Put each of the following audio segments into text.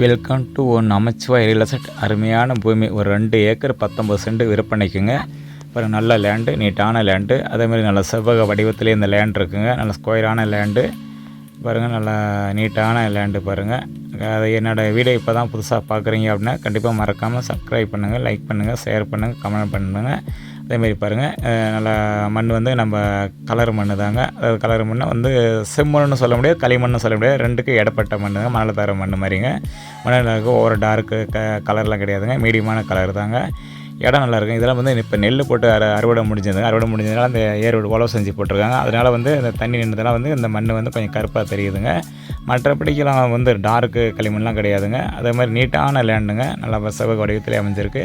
Welcome to one Namachivay real estate அருமையான பூமி. ஒரு ரெண்டு ஏக்கர் பத்தொம்பது சென்ட் விற்பனைக்குங்க. அப்புறம் நல்ல லேண்டு நீட்டான லேண்டு அதேமாதிரி நல்ல செவ்வக வடிவத்திலே இந்த லேண்ட் இருக்குங்க. நல்ல ஸ்கொயரான லேண்டு பாருங்கள் நல்லா நீட்டான லேண்டு பாருங்கள் அது என்னோடய வீடியோ இப்போ தான் புதுசாக பார்க்குறீங்க அப்படின்னா கண்டிப்பாக மறக்காமல் சப்ஸ்கிரைப் பண்ணுங்கள் லைக் பண்ணுங்கள் ஷேர் பண்ணுங்கள் கமெண்ட் பண்ணுங்கள் அதேமாரி பாருங்கள் நல்லா மண் வந்து நம்ம கலர் மண் தாங்க. அதாவது கலர் மண்ணை வந்து செம்மண்ணுன்னு சொல்ல முடியாது களிமண்னு சொல்ல முடியாது. ரெண்டுக்கும் இடப்பட்ட மண்ணுங்க மணல் தர மண் மாதிரிங்க. மண்ணில் இருக்கும் ஒவ்வொரு டார்க்கு க கலர்லாம் கிடையாதுங்க மீடியமான கலர் தாங்க. இடம் நல்லாயிருக்கும் இதெல்லாம் வந்து இப்போ நெல் போட்டு அறு அறுவடை முடிஞ்சதுங்க. அறுவடை முடிஞ்சதுனால அந்த ஏரோடு உழவு செஞ்சு போட்டிருக்காங்க. அதனால் வந்து இந்த தண்ணி நின்றதுனால வந்து இந்த மண் வந்து கொஞ்சம் கருப்பாக தெரியுதுங்க. மற்றபடிக்கெல்லாம் வந்து டார்க்கு களிமண்லாம் கிடையாதுங்க. அதே மாதிரி நீட்டான லேண்டுங்க நல்லா செவ்வக வடிவத்திலே அமைஞ்சிருக்கு.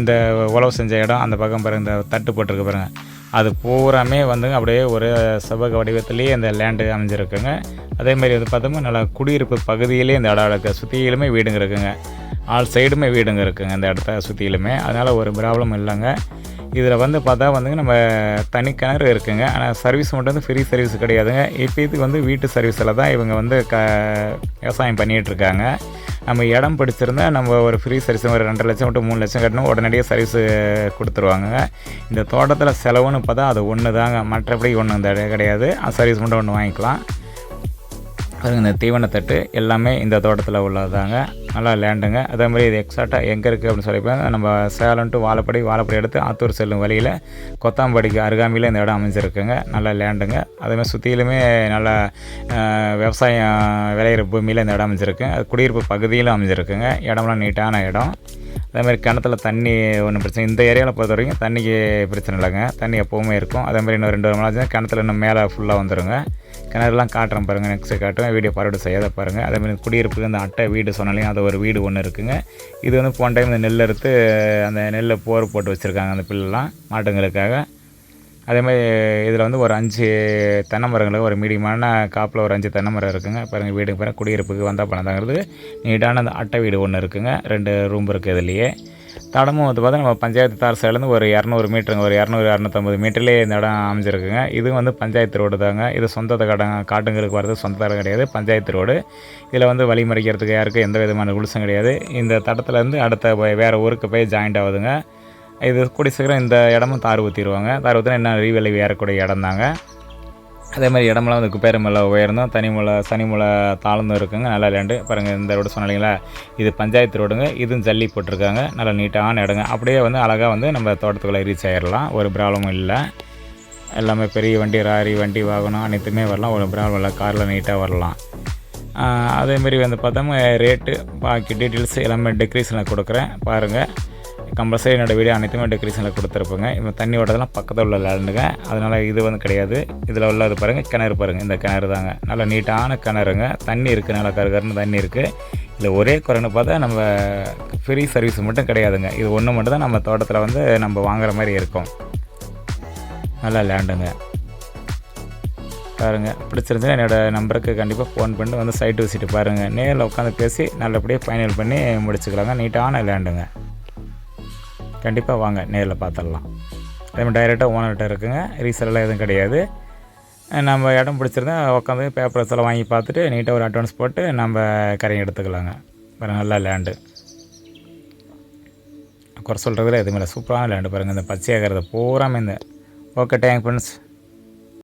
இந்த உழவு செஞ்ச இடம் அந்த பக்கம் பாருங்கள் இந்த தட்டு போட்டிருக்கு பாருங்கள் அது பூராமே வந்து அப்படியே ஒரு செவ்வக வடிவத்திலேயே இந்த லேண்டு அமைஞ்சிருக்குங்க. அதே மாதிரி வந்து பார்த்தோம்னா நல்லா குடியிருப்பு பகுதியிலே இந்த இடம் இருக்குது சுற்றியிலுமே வீடுங்க இருக்குங்க. ஆல் சைடுமே வீடுங்க இருக்குங்க இந்த இடத்த சுற்றிலுமே அதனால் ஒரு ப்ராப்ளம் இல்லைங்க. இதில் வந்து பார்த்தா வந்துங்க நம்ம தனி கிணறு இருக்குங்க. ஆனால் சர்வீஸ் மட்டும் வந்து ஃப்ரீ சர்வீஸ் கிடையாதுங்க. இப்போ இதுக்கு வந்து வீட்டு சர்வீஸில் தான் இவங்க வந்து க விவசாயம் பண்ணிகிட்ருக்காங்க நம்ம இடம் பிடிச்சிருந்தா நம்ம ஒரு ஃப்ரீ சர்வீஸ் ஒரு ரெண்டு லட்சம் டு மூணு லட்சம் கட்டணும் உடனடியாக சர்வீஸ் கொடுத்துருவாங்க. இந்த தோட்டத்தில் செலவுன்னு பார்த்தா அது ஒன்று தாங்க மற்றபடி ஒன்றும் கிடையாது. சர்வீஸ் மட்டும் ஒன்று வாங்கிக்கலாம். பாருங்கள் இந்த தீவனத்தட்டு எல்லாமே இந்த தோட்டத்தில் உள்ளதாங்க நல்லா லேண்டுங்க. அதே மாதிரி இது எக்ஸாக்டாக எங்கே இருக்குது அப்படின்னு சொல்லி நம்ம சேலம் டு வாழப்படி வாழப்படி எடுத்து ஆத்தூர் செல்லும் வழியில் கொத்தாம்படிக்கு அருகாமையில் இந்த இடம் அமைஞ்சிருக்குங்க. நல்லா லேண்டுங்க. அதேமாதிரி சுற்றிலுமே நல்லா விவசாயம் விளையிற பூமியில் இந்த இடம் அமைஞ்சிருக்கு. அது குடியிருப்பு பகுதியிலும் அமைஞ்சிருக்குங்க. இடம்லாம் நீட்டான இடம். அதேமாதிரி கிணத்துல தண்ணி ஒன்றும் பிரச்சனை இந்த ஏரியாவில் பொறுத்த வரைக்கும் தண்ணிக்கு பிரச்சனை இல்லைங்க. தண்ணி எப்போவுமே இருக்கும். அதே மாதிரி இன்னும் ரெண்டு ஒரு மணி கிணத்துல இன்னும் மேலே ஃபுல்லாக வந்துடுங்க கிணறுலாம் காட்டுறேன் பாருங்கள் நெக்ஸ்ட்டு காட்டுவேன் வீடியோ பார்வையிட செய்யாத பாருங்கள் அதே மாதிரி குடியிருப்புக்கு அந்த அட்டை வீடு சொன்னாலையும் அது ஒரு வீடு ஒன்று இருக்குங்க. இது வந்து போன டைம் இந்த நெல் அறுத்து அந்த நெல்லை போர் போட்டு வச்சுருக்காங்க அந்த பிள்ளைலாம் மாட்டுங்களுக்காக. அதே மாதிரி இதில் வந்து ஒரு அஞ்சு தென்னை மரங்களுக்கு ஒரு மீடியமான காப்பில் ஒரு அஞ்சு தென்னை மரம் இருக்குங்க. பாருங்கள் வீடு பாருங்கள் குடியிருப்புக்கு வந்தால் பணம் தாங்கிறது. நீட்டான அந்த அட்டை வீடு ஒன்று இருக்குங்க. ரெண்டு ரூம் இருக்குது இதுலேயே. தடமும் வந்து பார்த்தா நம்ம பஞ்சாயத்து தார் சைட்லேருந்து ஒரு இரநூறு மீட்டருங்க ஒரு இரநூறு இரநூத்தம்பது மீட்டர்லேயே இந்த இடம் அமைஞ்சிருக்குங்க. இது வந்து பஞ்சாயத்து ரோடு தாங்க. இது சொந்த கடங்க காட்டுங்களுக்கு வரது சொந்த தடம் கிடையாது பஞ்சாயத்து ரோடு இதில் வந்து வழிமறிக்கிறதுக்கு யாருக்கும் எந்த விதமான ரூல்ஸும் கிடையாது. இந்த தடத்துலேருந்து அடுத்த வேறு ஊருக்கு போய் ஜாயிண்ட் ஆகுதுங்க. இது கூடிய சீக்கிரம் இந்த இடமும் தார் ஊற்றிடுவாங்க தார் ஊற்றினா என்ன ரீவெளி ஏறக்கூடிய இடம் தாங்க அதே மாதிரி இடமெல்லாம் வந்து குப்பேரமலை உயர்ந்தோம். தனிமலை சனிமலை தாழ்ந்தும் இருக்குங்க. நல்லா லேண்டு பாருங்கள் இந்த ரோடு சொன்னீங்களா இது பஞ்சாயத்து ரோடுங்க. இதுவும் ஜல்லி போட்டிருக்காங்க. நல்லா நீட்டான இடங்க. அப்படியே வந்து அழகாக வந்து நம்ம தோட்டத்துக்குள்ளே ரீச் ஆயிடலாம் ஒரு ப்ராப்ளமும் இல்லை. எல்லாமே பெரிய வண்டி ராரி வண்டி வாகனம் அனைத்துமே வரலாம். ஒரு ப்ராப்ளம் இல்லை காரில் நீட்டாக வரலாம். அதேமாரி வந்து பார்த்தோம்னா ரேட்டு பாக்கி டீட்டெயில்ஸ் எல்லாமே டெக்ரேஷனில் கொடுக்குறேன். பாருங்கள் கம்பல்சரி என்னோடய வீடியோ அனைத்துமே டெக்கரேஷனில் கொடுத்துருப்பேங்க. இப்போ தண்ணி ஓட்டதெல்லாம் பக்கத்தில் உள்ள லேண்டுங்க அதனால் இது வந்து கிடையாது. இதில் உள்ளது பாருங்கள் கிணறு பாருங்கள் இந்த கிணறு தாங்க. நல்லா நீட்டான கிணறுங்க. தண்ணி இருக்குது நல்லா கருகருன்னு தண்ணி இருக்குது இதில் ஒரே குறைன்னு பார்த்தா நம்ம ஃப்ரீ சர்வீஸ் மட்டும் கிடையாதுங்க. இது ஒன்று மட்டும் தான் நம்ம தோட்டத்தில் வந்து நம்ம வாங்குற மாதிரி இருக்கும். நல்லா லேண்டுங்க பாருங்கள் பிடிச்சிருந்துச்சுன்னா என்னோடய நம்பருக்கு கண்டிப்பாக ஃபோன் பண்ணிட்டு வந்து சைட் விசிட்டு பாருங்கள் நேரில் உட்காந்து பேசி நல்லபடியாக ஃபைனல் பண்ணி முடிச்சுக்கலாங்க. நீட்டான லேண்டுங்க கண்டிப்பாக வாங்க நேரில் பார்த்துடலாம் அதே மாதிரி டைரெக்டாக ஓனர்கிட்ட இருக்குங்க. ரீசெல்லாம் எதுவும் கிடையாது. நம்ம இடம் பிடிச்சிருந்தா உட்காந்து பேப்பர்ஸ் எல்லாம் வாங்கி பார்த்துட்டு நீட்டாக ஒரு அட்வான்ஸ் போட்டு நம்ம கரையும் எடுத்துக்கலாங்க. பாருங்கள் நல்லா லேண்டு குறை சொல்கிறதுல எதுவுமே இல்லை. சூப்பரான லேண்டு பாருங்கள் இந்த பச்சையாகிறத பூராமே இந்த. Okay thank friends